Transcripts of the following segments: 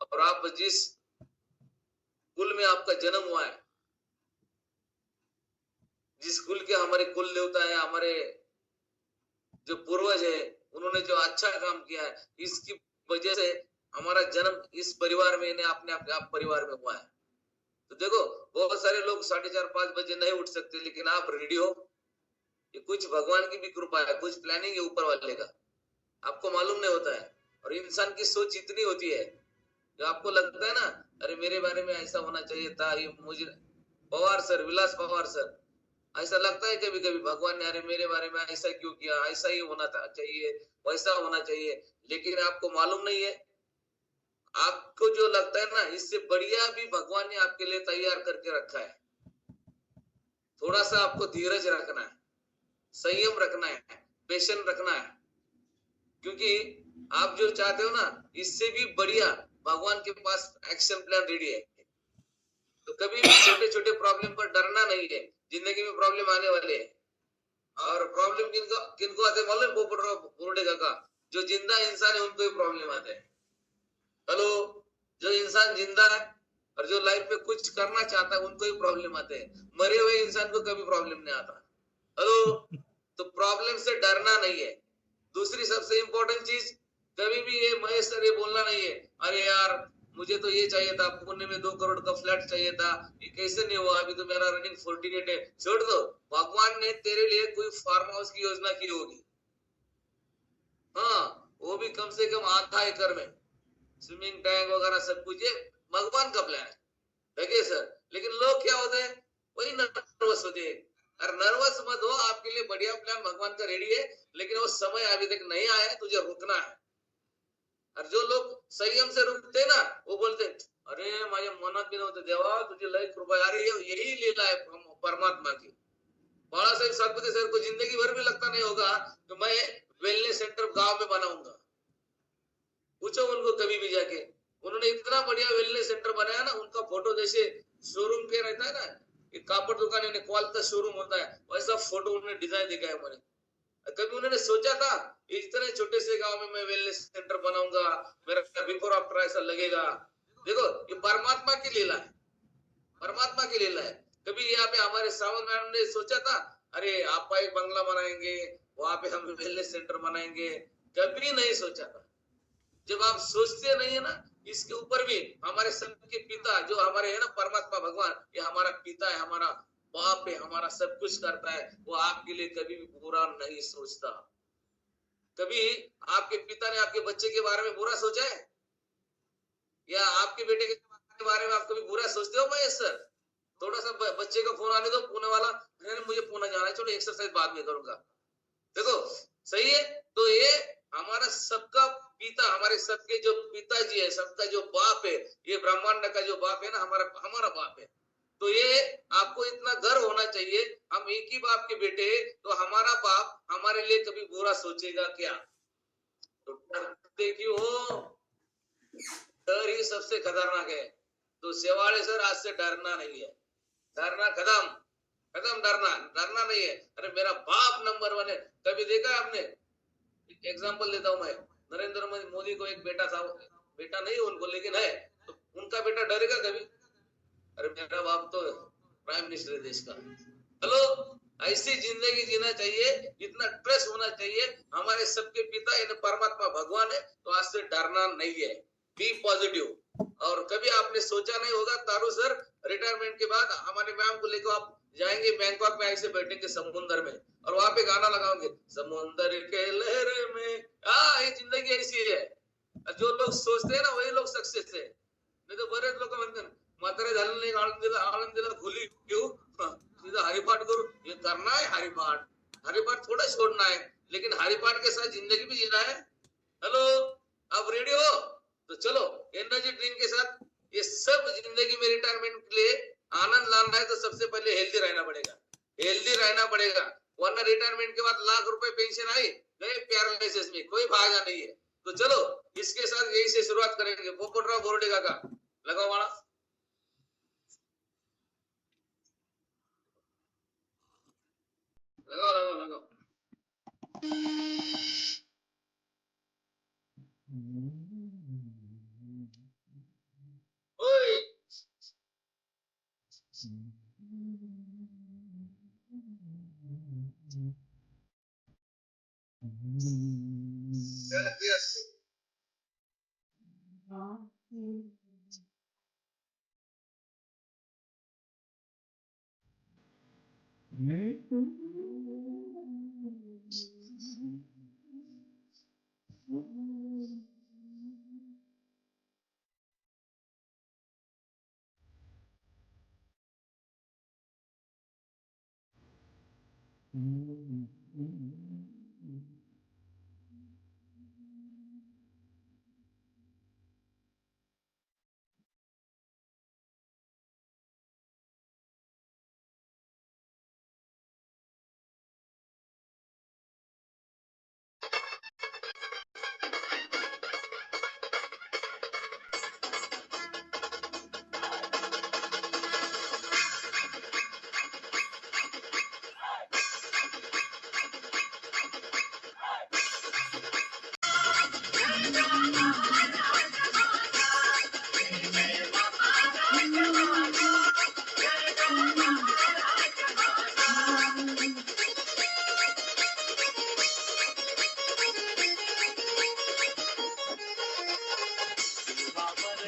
और आप जिस कुल में आपका जन्म हुआ है जिस कुल के हमारे कुल देवता है हमारे जो पूर्वज है उन्होंने जो अच्छा काम किया है इसकी वजह से हमारा जन्म इस परिवार में ने अपने आप, आप परिवार में हुआ है। तो देखो बहुत सारे लोग साढ़े चार पाँच बजे नहीं उठ सकते लेकिन आप रेडी हो ये कुछ भगवान की भी कृपा है कुछ प्लानिंग है ऊपर वाले का। आपको मालूम नहीं होता है। और इंसान की सोच इतनी होती है जो आपको लगता है ना, अरे मेरे बारे में ऐसा होना चाहिए था, ये मुझे, पवार सर, विलास पवार सर, ऐसा लगता है कभी कभी भगवान ने, अरे मेरे बारे में ऐसा क्यों किया, ऐसा ही होना था, चाहिए, वैसा होना चाहिए, लेकिन आपको मालूम नहीं है। आपको जो लगता है ना, इससे बढ़िया भी भगवान ने आपके लिए तैयार करके रखा है। थोड़ा सा आपको धीरज रखना है, संयम रखना है पेशेंट रखना है, क्योंकि आप जो चाहते हो ना, इससे भी बढ़िया भगवान के पास एक्शन प्लान रेडी है। तो कभी भी छोटे छोटे प्रॉब्लम पर डरना नहीं है। ज़िंदगी में प्रॉब्लम आने वाले है। और प्रॉब्लम किनको किनको आते मालूम? पोपट बोर्डे का जो ज़िंदा इंसान है, उनको ही प्रॉब्लम आते हैं। हेलो? जो इंसान ज़िंदा है और जो लाइफ में कुछ करना चाहता है, उनको ही प्रॉब्लम आते हैं। मरे हुए इंसान को कभी प्रॉब्लम नहीं आता। हेलो? तो प्रॉब्लम से डरना नहीं है। दूसरी सबसे इंपॉर्टेंट चीज़ कभी भी ये महेश सर ये बोलना नहीं है, अरे यार, मुझे तो ये चाहिए था, पुणे में दो करोड़ का फ्लैट चाहिए था, ये कैसे नहीं हुआ? अभी तो मेरा रनिंग फोर्टी एट है। छोड़ दो, भगवान ने तेरे लिए कोई फार्म हाउस की योजना की होगी। हाँ वो भी कम से कम आधा एकड़ में। स्विमिंग टैंक वगैरह सब कुछ, ये भगवान का प्लान है। सर, लेकिन लोग क्या होते हैं? वही नर्वस होते हैं। अरे नर्वस मत हो, आपके लिए बढ़िया प्लान भगवान का रेडी है, लेकिन वो समय अभी तक नहीं आया तुझे रुकना है। और जो लोग संयम से रुकते ना, वो बोलते, अरे माझ्या मनात भी नव्हते देवा, तुझी लय कृपा अरे यही लीला है परमात्मा की। बाला साहेब सातपति सर को ज़िंदगी भर भी लगता नहीं होगा तो मैं वेलनेस सेंटर गाँव में बनाऊँगा। पूछो उनको कभी भी जाके, उन्होंने इतना बढ़िया वेलनेस सेंटर बनाया ना, उनका फ़ोटो जैसे शोरूम के रहता है ना कापड़ दुकान क्वाल का शोरूम होता है, वैसा फ़ोटो उन्होंने डिज़ाइन दिखाया मैंने कभी उन्होंने सोचा था, इतने छोटे से गाँव में मैं वेलनेस सेंटर बनाऊँगा, मेरा बिफोर आफ्टर ऐसा लगेगा। देखो, ये परमात्मा की लीला है। परमात्मा की लीला है। कभी यहाँ पे हमारे सावंत मैडम ने सोचा था, अरे आप एक बंगला बनाएँगे, वहाँ पे हम वेलनेस सेंटर बनाएँगे। कभी नहीं सोचा था। जब आप सोचते नहीं है ना, इसके ऊपर भी हमारे सबके पिता, जो हमारे है ना, परमात्मा भगवान, ये हमारा पिता है, हमारा बाप है हमारा सब कुछ करता है। वो आपके लिए कभी भी बुरा नहीं सोचता। कभी आपके पिता ने आपके बच्चे के बारे में बुरा सोचा है? या आपके बेटे के बारे में आप कभी बुरा सोचते हो महेश सर थोड़ा सा बच्चे का फ़ोन आने दो, पुणे वाला मुझे पुणे जाना है, चलो एक्सरसाइज बाद में करूँगा। देखो, सही है? तो ये हमारा सबका पिता, हमारे सबके जो पिताजी है, सबका जो बाप है, ये ब्रह्मांड का जो बाप है ना, हमारा हमारा बाप है। तो ये आपको इतना गर्व होना चाहिए, हम एक ही बाप के बेटे तो हमारा बाप हमारे लिए कभी बुरा सोचेगा क्या? तो डरते क्यों डर ही सबसे खतरनाक है। तो सेवाड़े सर आज से डरना नहीं है। डरना खत्म खत्म डरना डरना नहीं है। अरे मेरा बाप नंबर वन है। कभी देखा आपने? एग्ज़ाम्पल देता हूँ मैं। नरेंद्र मोदी को एक बेटा था, बेटा नहीं उनको, लेकिन है। तो उनका बेटा डरेगा कभी? अरे मेरा बाप तो प्राइम मिनिस्टर है देश का। हेलो? ऐसी ज़िंदगी जीना चाहिए इतना ट्रस्ट होना चाहिए। हमारे सबके पिता इन परमात्मा भगवान है तो आज से डरना नहीं है। बी पॉजिटिव और कभी आपने सोचा नहीं होगा, तारू सर रिटायरमेंट के बाद हमारे मैम को लेकर आप जाएँगे बैंकॉक में ऐसे बैठेंगे समुन्द्र में। और वहाँ पे गाना लगाओगे समुन्द्र के लहरे में हाँ ये ज़िंदगी ऐसी है। जो लोग सोचते हैं ना, वही लोग सक्सेस है। नहीं तो लोक म्हणतात म्हातारे झाले नाही आनंदीला आनंदीला खुली घेऊ. तुझा हरिपाठ करू. ये करना है हरिपाठ. हरिपाठ थोड़ा छोड़ना है लेकिन हरिपाठ के साथ ज़िंदगी भी जीना है हेलो? अब रेडी हो? तो चलो, एनर्जी ड्रिंक के साथ ये सब ज़िंदगी में रिटायरमेंट के लिए आनंद लाना है तो सबसे पहले हेल्दी रहना पड़ेगा। हेल्दी रहना पड़ेगा। वरना रिटायरमेंट के बाद लाख रुपए पेंशन आई, गए पैरालिसिस में, कोई भागा नहीं है। तो चलो, इसके साथ यही से शुरुआत करेंगे। पोपटराव बोर्डेगा का लगाओ वाला Yes. Mm-hmm.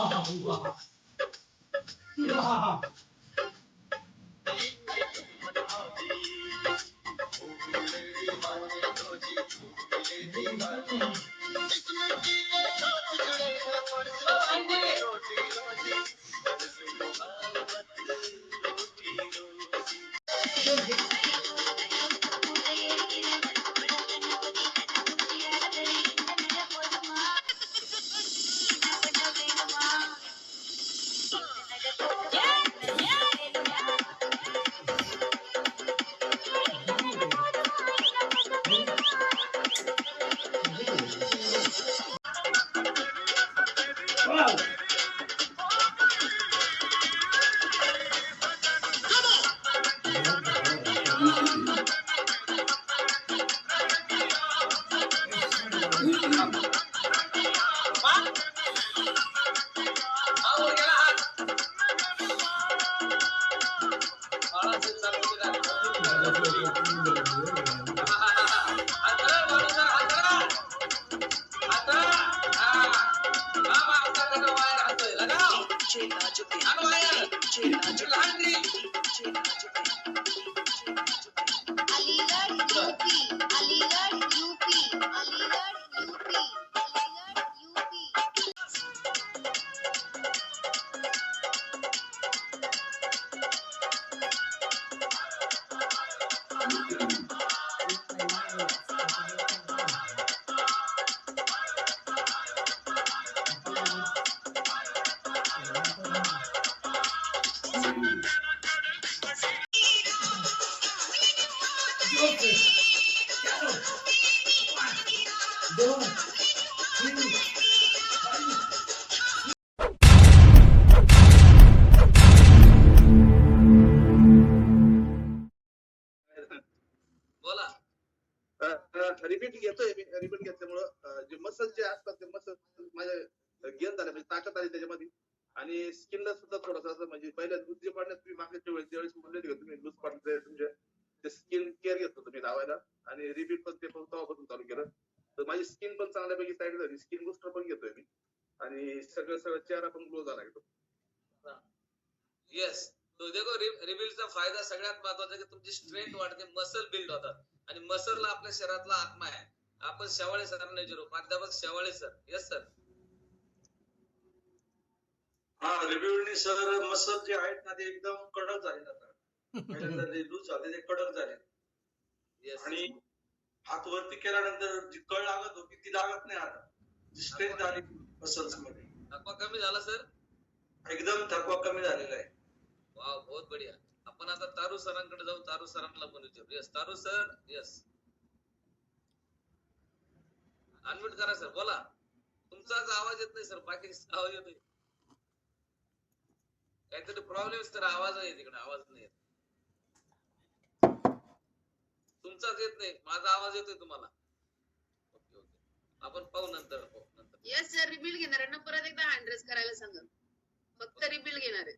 啊，哇！बोला आपण शेवाळे सर नेजरो. प्राध्यापक शेवाळे सर. येस सर हा सर मसल जे आहेत ना ते एकदम कडक झाले आता. लूज झाले ते कडक झाले. आणि हात वरती केल्यानंतर जी कळ लागत होती ती लागत नाही आता. जी स्ट्रेंथ आली मसल्समध्ये. थकवा कमी झाला सर एकदम थकवा कमी झालेला आहे. वाव बहुत बढिया. आपण आता तारू सरांकडे जाऊ तारू सरांना पण विचारू. Yes Taru sir? Yes unmute करा सर बोला. तुमचाच आवाज येत नाही सर बाकी आवाज येतोय काहीतरी प्रॉब्लेम सर आवाज आहे तिकडे. आवाज नाही येत. तुमचाच येत नाही. माझा आवाज येतोय तुम्हाला. ओके ओके आपण पाहू नंतर पाहू नंतर. येस सर रिबिल घेणार आहे ना? परत एकदा हँड्रेस करायला सांगा. फक्त रिबिल घेणार आहे.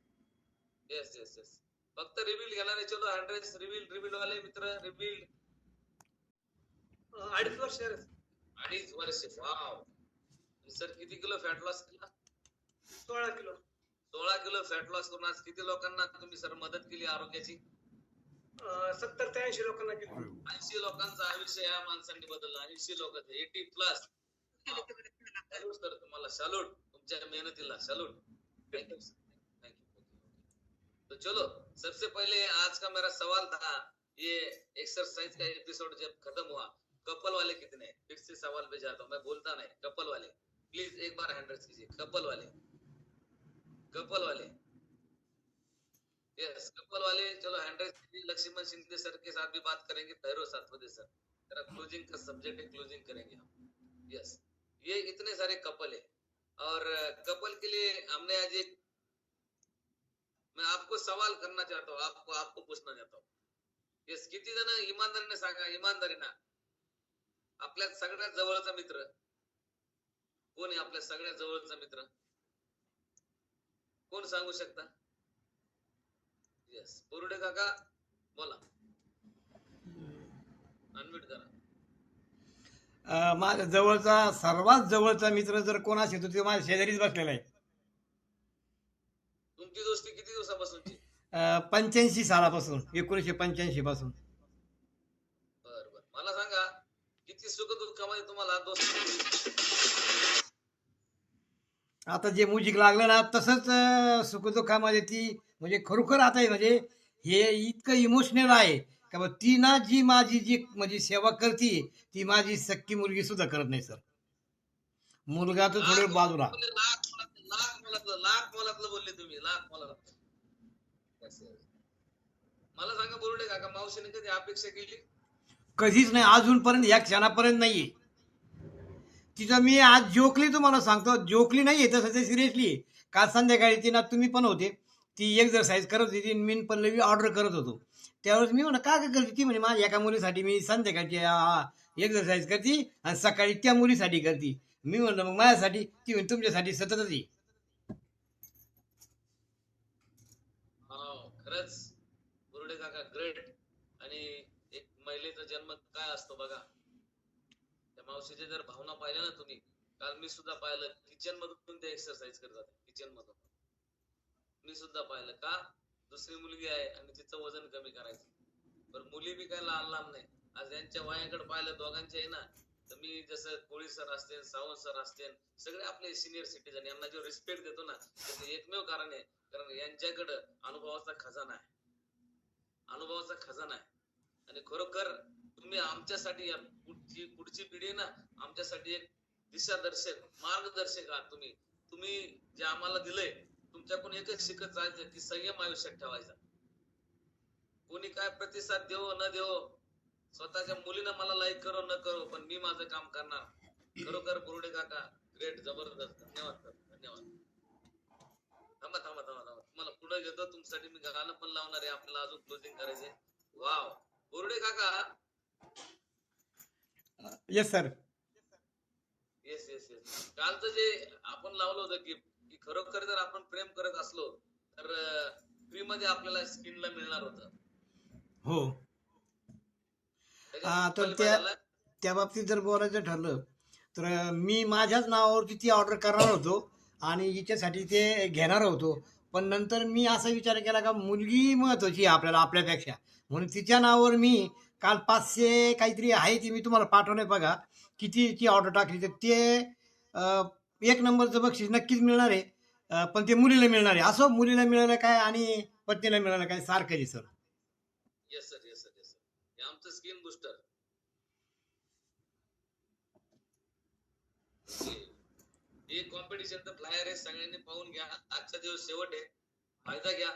येस येस येस फक्त रिव्हील घेणारे चलो हंड्रेड रिव्हील रिव्हील वाले मित्र रिव्हील अडीच वर्ष अडीच वर्ष वाव. सर किती किलो फॅट लॉस केला? सोळा किलो. सोळा किलो फॅट लॉस करून आज किती लोकांना तुम्ही सर मदत केली आरोग्याची? सत्तर ते ऐंशी लोकांना केली. ऐंशी लोकांचं आयुष्य या माणसांनी बदललं. ऐंशी लोक एटी प्लस सर तुम्हाला सॅल्यूट तुमच्या मेहनतीला सॅल्यूट तो चलो सबसे पहले आज का मेरा सवाल था ये एक्सरसाइज का एपिसोड जब खत्म हुआ कपल वाले कितने? फिर से सवाल पे जाता हूँ, मैं बोलता नहीं, कपल वाले। प्लीज़ एक बार हंड्रेड कीजिए, कपल वाले। कपल वाले। यस कपल वाले, चलो हंड्रेड लक्ष्मण शिंदे सर के साथ भी बात करेंगे, भैरव सातवदे सर तेरा क्लोजिंग का सब्जेक्ट है क्लोजिंग करेंगे हम। यस ये इतने सारे कपल है। और कपल के लिए हमने आज एक मैं आपको सवाल करना चाहता हूँ, आपको आपको पूछना चाहता हूँ। येस किती जण इमानदारीने सांगा इमानदारीनं आपल्या सगळ्यात जवळचा मित्र. कोण आहे आपल्या सगळ्यात जवळचा मित्र? कोण सांगू शकता? येस बोरुडे काका बोला. अनम्यूट करा. माझ्या जवळचा सर्वात जवळचा मित्र जर कोण असेल तर तो माझ्या शेजारीच बसलेला आहे. तुमची दोस्ती किती दिवसापासूनची? पंच्याऐंशी सालापासून एकोणीसशे पंच्याऐंशी पासून बर बर मला सांगा किती सुख दुःखामध्ये तुम्हाला दोस्त आता जे म्युझिक लागलं ना तसंच सुखदुःखामध्ये ती म्हणजे खरोखर आता म्हणजे हे इतकं इमोशनल आहे का ती ना जी माझी जी म्हणजे सेवा करते ती माझी सक्की मुलगी सुद्धा करत नाही सर. मुलगा तर थोडं बाजूला. लाख मोलातलं लाख मोलातलं लाख मोलातलं बोलले तुम्ही. मला सांगा बोरुडे काका मावशीने कधी अपेक्षा केली? कधीच नाही अजूनपर्यंत या क्षणापर्यंत नाहीये. तिचं मी आज जोकली तुम्हाला सांगतो. जोकली नाहीये तसं ते सिरियसली काल संध्याकाळी ती ना तुम्ही पण होते. ती एक्झरसाईज करत होती ती मी पल्लवी ऑर्डर करत होतो. त्यावेळेस मी म्हणा का काय करते? ती म्हणे माझ्या एका मुलीसाठी मी संध्याकाळची एक्झरसाईज करते आणि सकाळी त्या मुलीसाठी करते. मी म्हणलं मग माझ्यासाठी? ती म्हणे तुमच्यासाठी सततच आहे. हो, खरंच बोरुडे काका ग्रेट आणि एक महिलेचा जन्म काय असतो बघा. त्या मावशीच्या जर भावना पाहिल्या ना तुम्ही काल मी सुद्धा पाहिलं किचन मधून ते एक्सरसाइज करतात किचन मधून. मी सुद्धा पाहिलं का? दुसरी मुलगी आहे आणि तिचं वजन कमी करायचं. पण मुली बी काय लहान लहान नाही. आज यांच्या वयाकडे पाहिलं दोघांचे आहे ना तर मी जसं कोळी सर असतील सावंत सर असतील सगळे आपले सिनियर सिटीजन यांना जो रिस्पेक्ट देतो ना त्याचं एकमेव कारण आहे. कारण यांच्याकडं अनुभवाचा खजाना आहे. अनुभवाचा खजाना आहे. आणि खरोखर तुम्ही आमच्यासाठी पुढची पुढची पिढी ना आमच्यासाठी एक दिशादर्शक मार्गदर्शक आहात तुम्ही. तुम्ही जे आम्हाला दिलंय तुमच्याकडून एकच शिकत जायचं की संयम आयुष्यात ठेवायचा. कोणी काय प्रतिसाद देवो न देवो स्वतःच्या मुलीनं मला लाईक करो न करो पण मी माझं काम करणार. खरोखर बुरुडे काका ग्रेट जबरदस्त. धन्यवाद धन्यवाद. थांबा थांबा थांबा थांबा. तुम्हाला पुढे घेतो तुमच्यासाठी मी गाणं पण लावणार आहे आपल्याला अजून क्लोजिंग करायचंय. वाव बुरुडे काका? Yes sir yes yes yes कालचं जे आपण लावलं होतं गिफ्ट की खरोखर जर आपण प्रेम करत असलो तर फ्री मध्ये आपल्याला स्किनला मिळणार होतं. हो. तर त्या-? त्या बाबतीत जर बोलायचं ठरलं तर मी माझ्याच नावावरती ती ऑर्डर करणार होतो आणि हिच्यासाठी ते घेणार होतो. पण नंतर मी असा विचार केला का मुलगी महत्वाची आहे आपल्याला आपल्यापेक्षा. म्हणून तिच्या नावावर मी काल पाचशे काहीतरी आहे ती मी तुम्हाला पाठवणे बघा. कितीची ऑर्डर टाकली तर ते एक नंबरचं बक्षीस नक्कीच मिळणार आहे. पण ते मुलीला मिळणार आहे. असं मुलीला मिळालं काय आणि पत्नीला मिळालं काय सारखं आहे sir. Yes sir yes sir yes sir आमचं स्किन बुस्टर हे कॉम्पिटिशन तर फ्लायर आहे सगळ्यांनी पाहून घ्या. आजचा दिवस शेवट आहे. फायदा घ्या.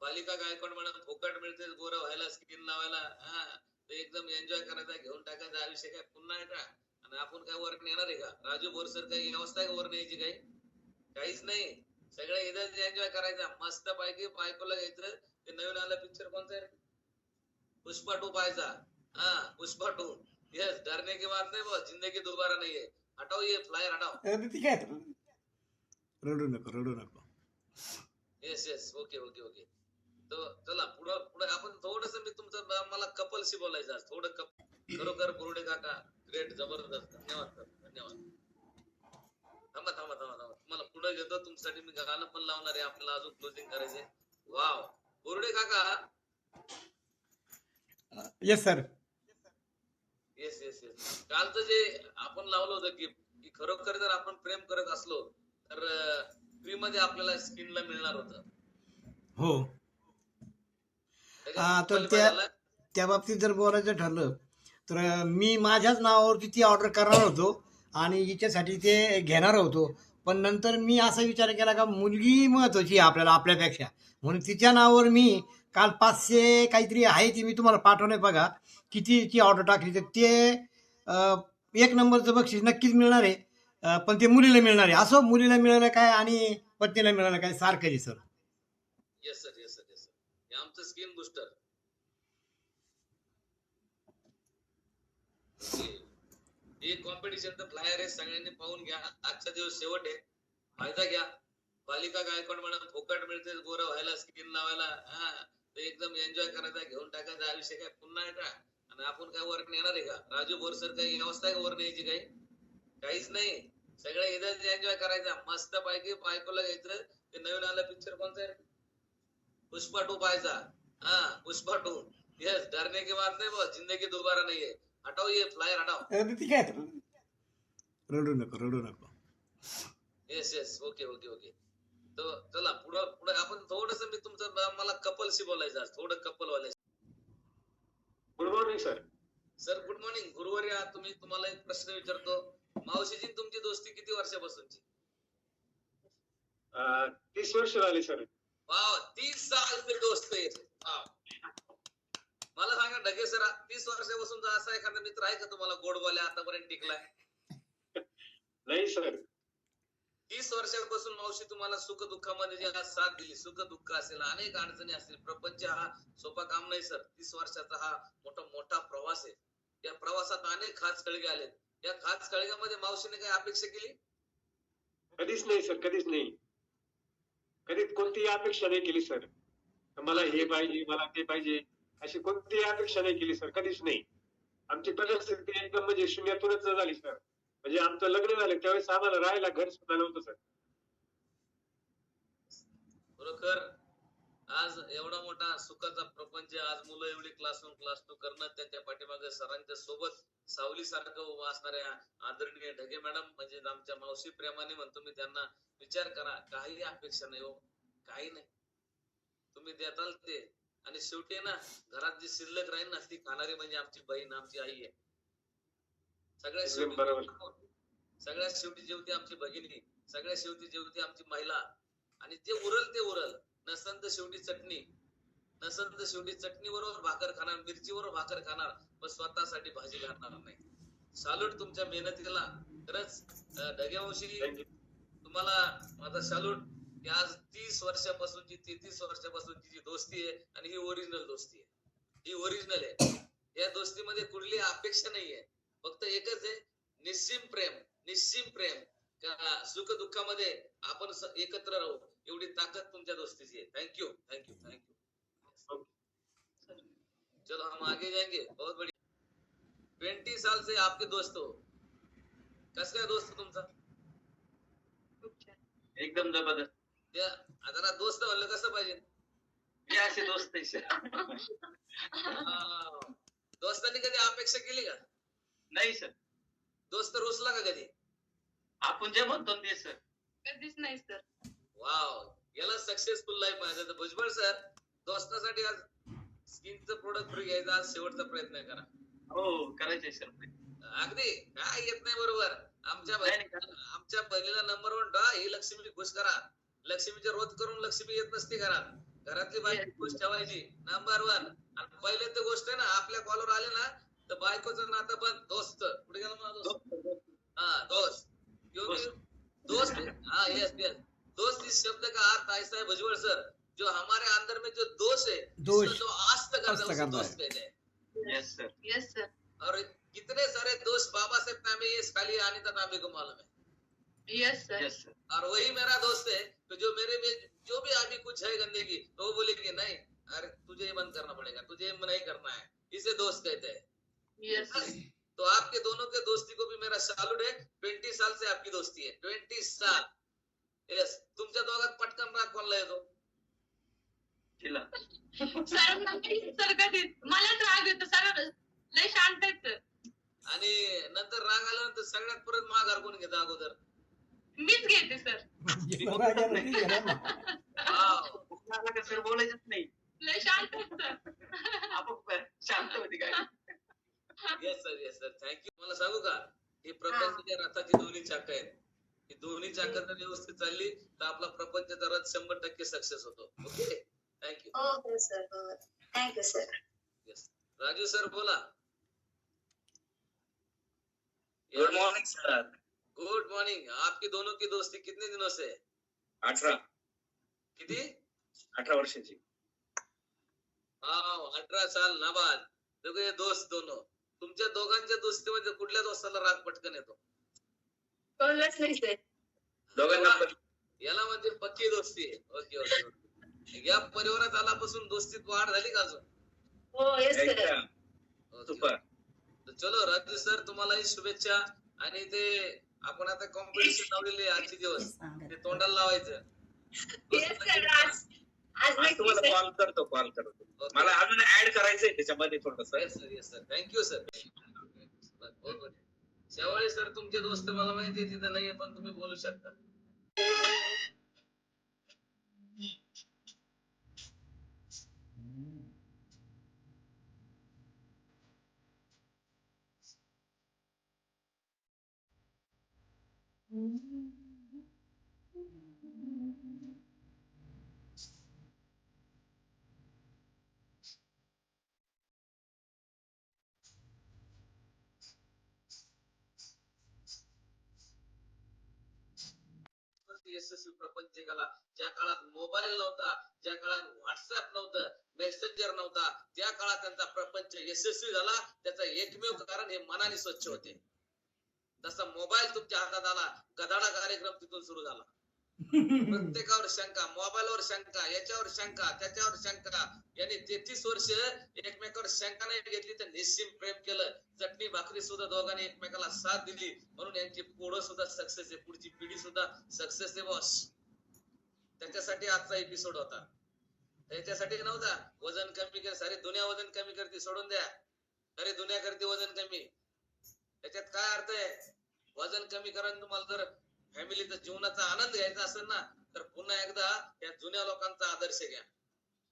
बालिका गायकवाड म्हणून फुकट मिळते गोरं व्हायला स्किन लावायला हा. ते एकदम एन्जॉय करायचा घेऊन टाकायचा आयुष्य काय पुन्हा आहे का आणि आपण काय वर येणार आहे का? राजू बोरसर काही अवस्था आहे का वर न्यायची काही? काहीच नाही. सगळ्या इथं एन्जॉय करायचा. मस्त पैकी बायकोला घ्यायचं. ते नवीन आलं पिक्चर कोणता आहे? पुष्पा टू पाहायचा. हा पुष्पा टू. यस डरने की बात नाही बस जिंदगी दुबारा नाही हटाओ ये फ्लायर हटाओ अरे ठीक आहे? रडू नको रडू नको. Yes yes okay okay okay तो चला पुढं पुढे आपण थोडस मी तुमचं मला कपलशी बोलायचं आज. थोडं कप खरोखर बुरुडे काका ग्रेट जबरदस्त. धन्यवाद सर. धन्यवाद. थांबा थांबा थांबा थांबा. तुम्हाला पुढे घेतो तुमच्यासाठी मी गाणं पण लावणार आहे. आपल्याला अजून क्लोजिंग करायचंय. वाव बुरुडे काका. Yes sir yes yes yes कालचं जे आपण लावलं होतं की की खरोखर जर आपण प्रेम करत असलो तर फ्री मध्ये आपल्याला स्किनला मिळणार होतं. हो. हा, तर त्या-? त्या बाबतीत जर बोलायचं ठरलं तर मी माझ्याच नावावरती ती ऑर्डर करणार होतो आणि हिच्यासाठी ते घेणार होतो. पण नंतर मी असा विचार केला का मुलगी महत्वाची आहे आपल्याला आपल्यापेक्षा. म्हणून तिच्या नावावर मी काल पाचशे काहीतरी आहे ती मी तुम्हाला पाठवलंय बघा. कितीची ऑर्डर टाकली तर ते एक नंबरचं बक्षीस नक्कीच मिळणार आहे. पण ते मुलीला मिळणार आहे. असं मुलीला मिळालं काय आणि पत्नीला मिळालं काय सारखं आहे sir. Yes sir yes sir yes sir हे आमचं स्किन बुस्टर हे कॉम्पिटिशन फ्लायर आहे सगळ्यांनी पाहून घ्या. आजचा दिवस शेवट आहे. फायदा घ्या. बालिका गायकवाड म्हणून फुकट मिळते गोरं व्हायला स्किन लावायला. हा ते एकदम एन्जॉय करायचा घेऊन टाकायचा आयुष्य काय पुन्हा आहे का आणि आपण काय वर येणार आहे का? राजू बोरसर काही अवस्था आहे का वर न्यायची काही? काहीच नाही. सगळं इथं एन्जॉय करायचा. मस्त पैकी बायकोला घ्यायचं. ते नवीन आलं पिक्चर कोणता? आहे पुष्पा टू पाहायचा. हा पुष्पा टू. यस डरने की बात नाही बस जिंदगी दुबारा नाहीये. है हटाओ ये फ्लायर हटाओ। अरे ठीक आहे? रडू नको रडू नको. Yes yes okay okay okay तो चला पुढं पुढे आपण थोडस मी तुमचं मला कपलशी बोलायचं आज थोडं couple वालायचं good morning sir sir good morning गुरुवारी तुम्ही तुम्हाला एक प्रश्न विचारतो. मावशीची आणि तुमची दोस्ती किती वर्षापासूनची? तीस वर्ष झाली सर वाव तीस साल से दोस्त आहे वाव. मला सांगा ढगे सर तीस वर्षापासूनचा असा एखादा मित्र आहे का तुम्हाला गोड बोल्या आतापर्यंत टिकलाय? नाही सर. तीस वर्षापासून मावशी तुम्हाला सुख दुःखामध्ये जी साथ दिली सुख दुःख असेल अनेक अडचणी असतील प्रपंच हा सोपा काम नाही सर. तीस वर्षाचा हा मोठा मोठा प्रवास आहे. या प्रवासात अनेक खास खळगे आलेत. या खास खळग्यामध्ये मावशीने काही अपेक्षा केली? कधीच नाही सर कधीच नाही. कधीच कोणतीही अपेक्षा नाही केली सर. मला हे पाहिजे मला ते पाहिजे. अशी कोणती अपेक्षा नाही केली सर. कधीच नाही. आमची परिस्थिती एकदम म्हणजे शून्यातूनच झाली सर. म्हणजे आमचं लग्न झालं त्यावेळेस आम्हाला राहायला घर सुद्धा नव्हतं सर. खरोखर आज एवढा मोठा सुखाचा प्रपंच आज मुलं एवढी क्लास वन क्लास टू करणं त्यांच्या पाठीमागे सरांच्या सोबत सावली सारखं वाचणाऱ्या असणाऱ्या आदरणीय ढगे मॅडम म्हणजे आमच्या मावशी प्रेमाने म्हणतो मी त्यांना विचार करा. काही अपेक्षा नाही हो. काही नाही. तुम्ही देताल ते. आणि शेवटी ना घरात जी शिल्लक राहील ना ती खाणारी म्हणजे आमची बहीण आमची आई आहे सगळ्यात शेवटी. सगळ्यात शेवटी जेवती आमची भगिनी सगळ्यात शेवटी जेवती आमची महिला आणि जे उरल ते उरल नसन तर शेवटी चटणी नसन तर शेवटी चटणी बरोबर भाकर खाणार मिरची बरोबर भाकर खाणार पण स्वतःसाठी भाजी घालणार नाही सालूट तुमच्या मेहनतीला खरंच ढगेवंशी. तुम्हाला माझा सॅल्यूट की आज तीस वर्षापासूनची तेहतीस वर्षापासूनची जी दोस्ती आहे आणि ही ओरिजिनल दोस्ती आहे. ही ओरिजिनल आहे. या दोस्तीमध्ये कुठली अपेक्षा नाहीये फक्त एकच आहे निस्सीम प्रेम निस्सीम प्रेम. का सुख दुःखामध्ये आपण एकत्र राहू एवढी ताकद तुमच्या दोस्तीची आहे. थँक्यू थँक्यू थँक्यू चलो हम आगे जाएंगे. बहुत बढ़िया. ट्वेंटी साल से आपके दोस्त हो. कस काय दोस्त तुमचा? एकदम जबरदस्त. जरा दोस्त म्हणलं कसं पाहिजे. असे दोस्त हा. दोस्तांनी कधी अपेक्षा केली का? नाही सर. दोस्त रुसला का कधी? आपण जे म्हणतो ते सर. कधीच नाही सर. वाव. याला सक्सेसफुल लाईफ माझं तर भुजबळ सर दोस्तासाठी आज स्किनचं प्रोडक्ट फ्री घ्यायचा आज शेवटचा प्रयत्न करा. हो करायचंय सर. अगदी. काय येत नाही बरोबर. आमच्या आमच्या बहिणीला नंबर वन डा. ही लक्ष्मी खुश करा. लक्ष्मीचे रोध करून लक्ष्मी येत नसते घरात. घरातली बायको खुश ठेवायची. नंबर वन आणि पहिले तर गोष्ट आहे ना आपल्या कॉलवर आले ना तर बायकोचं नातं बंद. दोस्त. कुठे गेला माझा दोस्त? हाँ दोस्त. क्योंकि दोस्त. हाँ यस यस दोस्त इस शब्द का अर्थ ऐसा है भुजबल सर जो हमारे अंदर में जो दोष है दोष, जो आस्त करता है है। दोस्त कहते हैं. येस सर येस सर और कितने सारे दोस्त बाबा साहेब नामे ये खाली अनिता नामे को मालूम है। येस सर येस और वही मेरा दोस्त है तो जो मेरे में जो भी अभी कुछ है गंदगी तो वो बोलेगी नहीं अरे तुझे ये बंद करना पड़ेगा तुझे ये नहीं करना है। इसे दोस्त कहते हैं। येस सर तो आपके दोनों के दोस्ती को भी मेरा सैल्यूट है। ट्वेंटी साल से आपकी दोस्ती है। ट्वेंटी साल। यस तुमच्या दोघात पटकन राग कोणला येतो तिला सर सर कधी मलाच राग येतो सर लय शांत आहेत. आणि नंतर राग आल्यानंतर सगळ्यात परत माघार कोण घेतं अगोदर? मीच घेते सर. वाव. सर बोलायचंच नाही लय शांत सर. आपण शांत होती काय yes sir yes sir thank you मला सांगू का? ही प्रपंचाच्या रथाची दोन्ही चाक आहेत. ही दोन्ही चाक जर व्यवस्थित चालली तर आपला प्रपंचाचा रथ शंभर टक्के सक्सेस होतो. ओके थँक्यू हो सर हो. Thank you sir yes Raju sir बोला. Good morning sir good morning आपकी दोनों की दोस्ती कितने दिनों से है? अठरा. किती अठरा वर्षाची. हाँ अठरा साल नाबाद. देखो ये दोस्त दोनों. तुमच्या दोघांच्या दोस्तीमध्ये कुठल्या दोस्ताला राग पटकन येतो? कळलंच नाही सर. दोघांना पण. याला म्हणजे पक्की दोस्ती आहे. Okay okay. या परिवारात आल्यापासून दोस्तीत वाढ झाली का अजून? हो येस सर एकदम ओके. सुपर. तर चलो राजू सर तुम्हालाही शुभेच्छा. आणि ते आपण आता कॉम्पिटिशन लावलेली आहे आजचे दिवस. ते तोंडाला लावायचं. तुम्हाला सर कॉल करतो कॉल करतो. मला अजून ऍड करायचंय त्याच्यामध्ये थोडस. Yes sir yes sir thank you sir Shewale sir तुमचे दोस्त मला माहिती तिथे नाहीये पण तुम्ही बोलू शकता. यशस्वी प्रपंच केला ज्या काळात मोबाईल नव्हता ज्या काळात व्हॉट्सअप नव्हतं मेसेंजर नव्हता त्या काळात त्यांचा प्रपंच यशस्वी झाला. त्याचं एकमेव कारण हे मनाने स्वच्छ होते. जसा मोबाईल तुमच्या हातात आला गदाडा कार्यक्रम तिथून सुरू झाला. प्रत्येकावर शंका मोबाईलवर शंका याच्यावर शंका त्याच्यावर शंका. यांनी तेहतीस वर्ष एकमेकावर शंका नाही घेतली तर निश्चिम प्रेम केलं. चटणी भाकरी सुद्धा दोघांनी एकमेकाला साथ दिली. म्हणून यांची पुढं सुद्धा सक्सेस आहे. पुढची पिढी सुद्धा सक्सेस आहे बॉस त्याच्यासाठी आजचा एपिसोड होता. त्याच्यासाठी नव्हता. वजन कमी कर सारी दुनिया वजन कमी करते सोडून द्या. सारी दुनिया करते वजन कमी. त्याच्यात काय अर्थ आहे? वजन कमी करा आणि तुम्हाला जर फॅमिलीचा जीवनाचा आनंद घ्यायचा असेल ना तर पुन्हा एकदा या जुन्या लोकांचा आदर्श घ्या.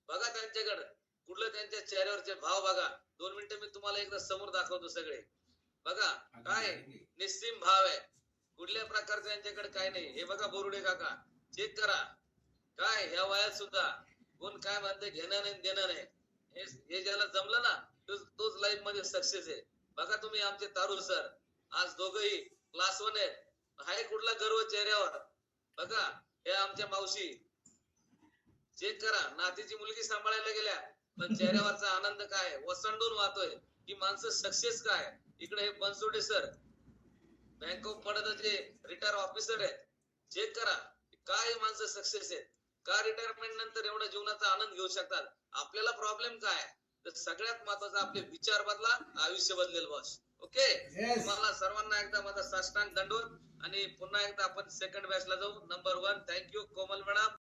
बघा त्यांच्याकडे. कुठलं त्यांच्या चेहऱ्यावरचे भाव बघा. दोन मिनिटं मी तुम्हाला एकदा समोर दाखवतो सगळे. बघा काय? निस्सीम भाव आहे. कुठल्या प्रकारचं यांच्याकडे काय नाही? हे बघा बोरुडे काका. चेक करा. काय? ह्या वयात सुद्धा. कोण काय म्हणते घेणं नाही देणं नाही. हे ज्याला जमलं ना तोच लाईफमध्ये सक्सेस आहे. बघा तुम्ही आमचे तारू सर. आज दोघही क्लास वन आहेत. हाय कुठला गर्व चेहऱ्यावर? बघा हे आमच्या मावशी. चेक करा. नातीची मुलगी सांभाळायला गेल्या पण चेहऱ्यावरचा आनंद काय? वसंडून वाहतोय. ही माणसं सक्सेस काय? इकडे हे बनसोडे सर. बँक ऑफ बडोदाचे रिटायर ऑफिसर आहेत. चेक करा. काय माणसं सक्सेस आहेत? का रिटायरमेंट नंतर एवढा जीवनाचा आनंद घेऊ शकतात? आपल्याला प्रॉब्लेम काय? तर सगळ्यात महत्त्वाचा आपले विचार बदला आयुष्य बदलेल बॉस. ओके. तुम्हाला सर्वांना एकदा माझा साष्टांग दंडवत आणि पुन्हा एकदा आपण सेकंड बॅचला जाऊ. Number one thank you Komal madam.